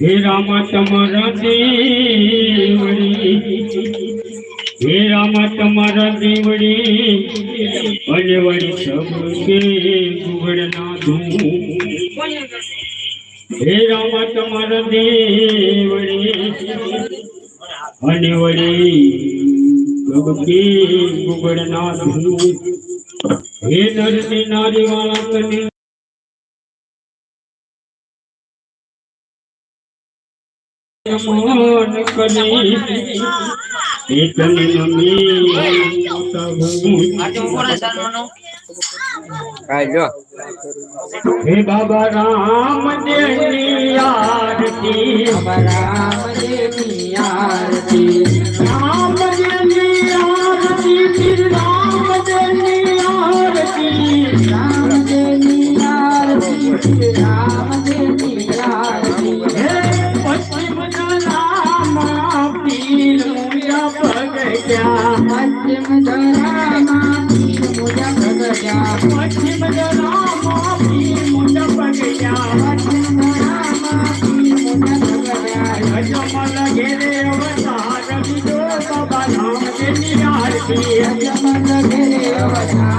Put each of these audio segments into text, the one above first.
हे राम तमारा देवड़ी हे राम तमारा देवड़ी बलवड़ी सब के दुगड़ना दू हे राम तमारा देवड़ी बलवड़ी सब के दुगड़ना दू हे नर से नारी वाला कन्या મોન કરી હે બાબા રામ દેવ આરતી બાબા રામ દેવ આરતી Yeah.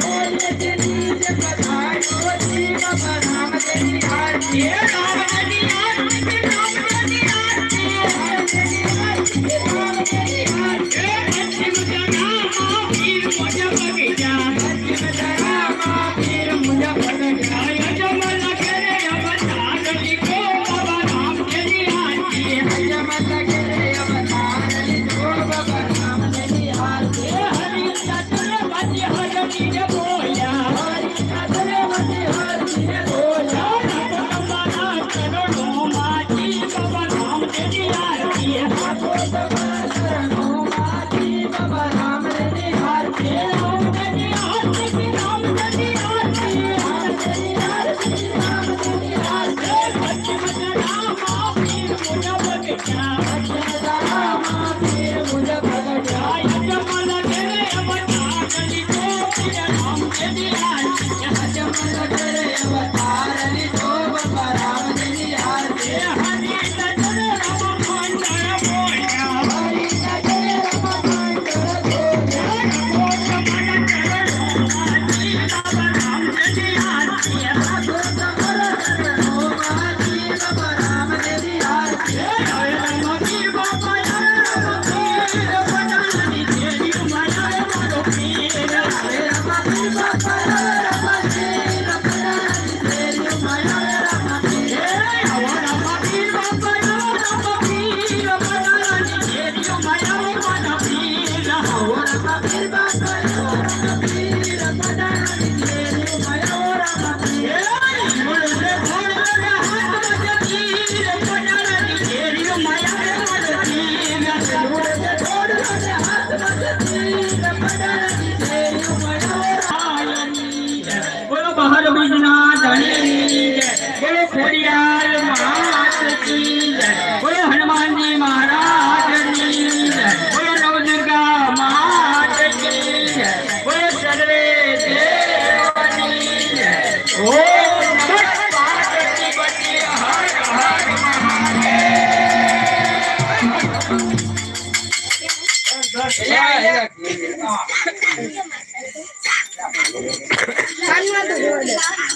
Hallelujah.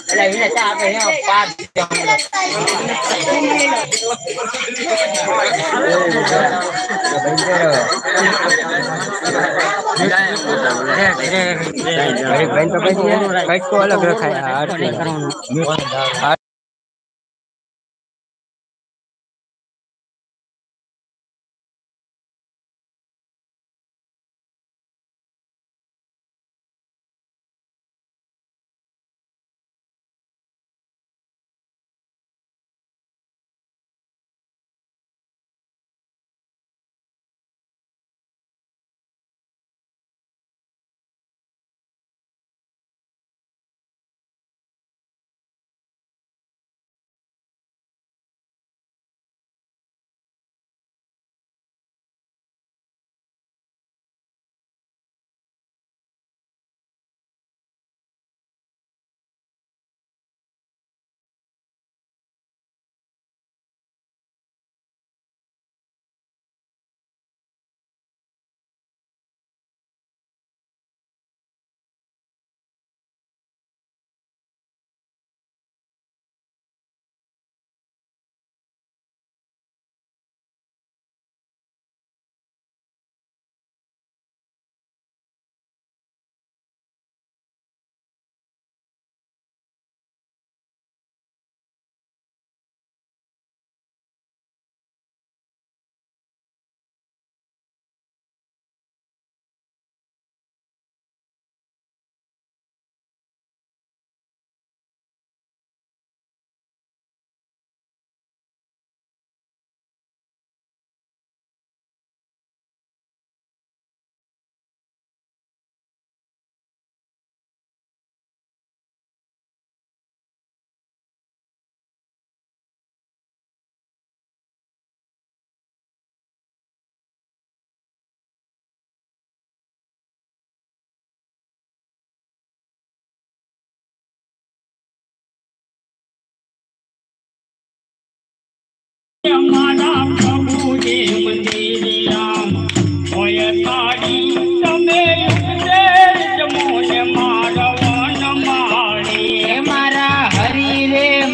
đây là cha thấy không ba ભાઈ તો કઈ કઈ કોલ અગ્ર થાય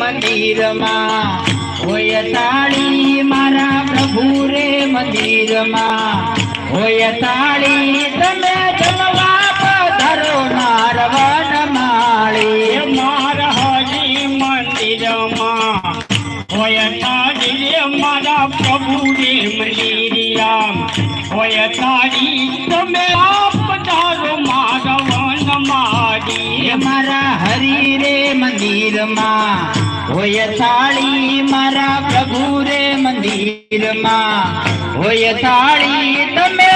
મંદિરમાં હોય તાળી મારા પ્રભુ રે મંદિરમાં હોય તાળી મંદિરમાં. હોય તાળી મારા પ્રભુ રે મંદિરમાં. હોય તાળી તમે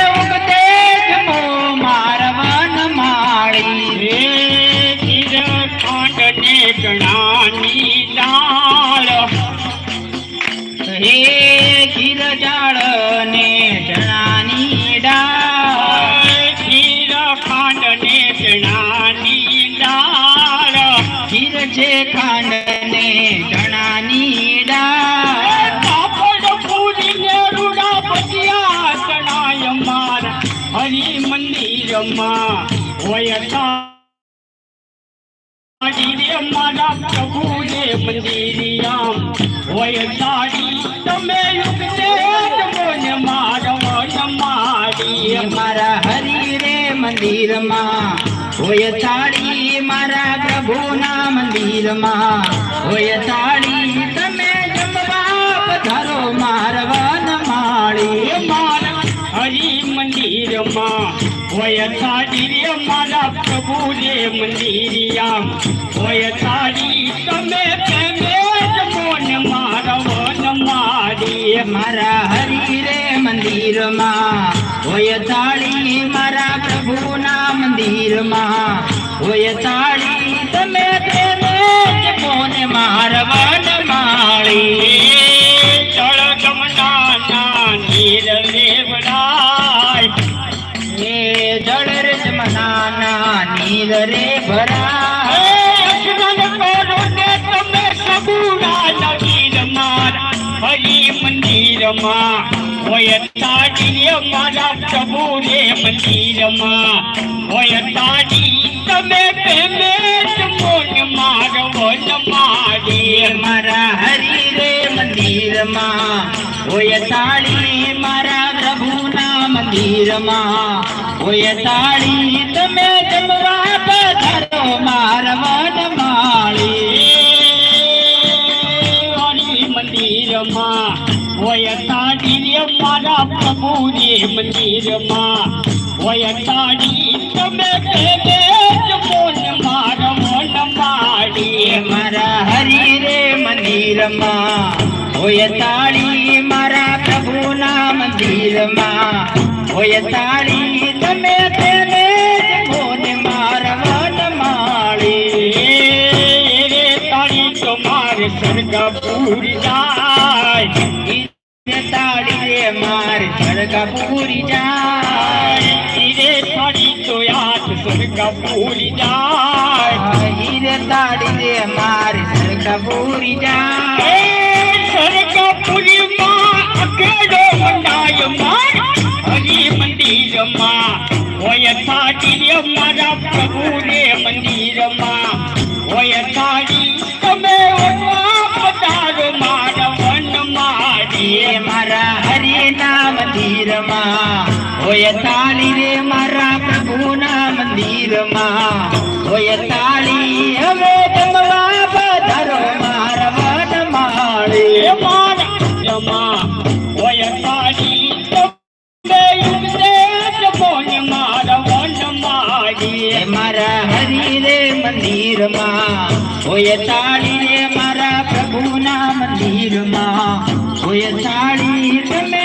મંદિરમાં હોય મારા પ્રભુ રે મંદિરિયામ હોય મારવન મારી હરી મંદિરમાં હોય મારા પ્રભુના મંદિરમાં હોય તાળી. હોય તારી મારા પ્રભુ રે મંદિરિયા હોય તારી તમે પ્રેમે મોન મારો મારવન મારી મારા હરી રે મંદિરમાં. હોય તાળી મારા પ્રભુના મંદિરમાં. હોય તાળી મારા પ્રભુ રે મંદિરમાં હોય તાજી તમે પ્રેમે જ મોન મારવન મારી મારા હરી રે મંદિરમાં. હોય તાળી, મારા પ્રભુના મંદિરમાં. હોય તાળી, તમે જમવા પધારો, મારવા માળી મારા પ્રભુ રે મંદિરમાં હોય તાડી તમે પ્રેમે જ મોન મારવન મારી મારા હરી રે મંદિરમાં હોય તાળી, મારા પ્રભુના મંદિરમાં હોય તાળી, તમે તેને જમોને મારવન માળી તાળી તો મારે સ્વર્ગ પૂરી જાય. ઈરે તાળી રે માર સ્વર્ગ પૂરી જાય. હીરે તારી તો યાદ સ્વર્ગ પૂરી જાય. હીરે તાળીએ માર સ્વર્ગ પૂરી જાય. એ પૂરી માં અકેલો મંડાય માર. હરિ મંદિરમાં હોય થાટી મારા પ્રભુ રે મંદિરમાં. હોય મંદિરમાં. હોય તાળી રે મારા પ્રભુના મંદિરમાં. હોય તાળી હવે જમવા પધારો મારા વન માળી. મારા જમા હોય મોન મારા હરિ રે મંદિરમાં. હોય તાળી રે મારા હોય તાળી તમે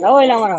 નવો એટલે અમારો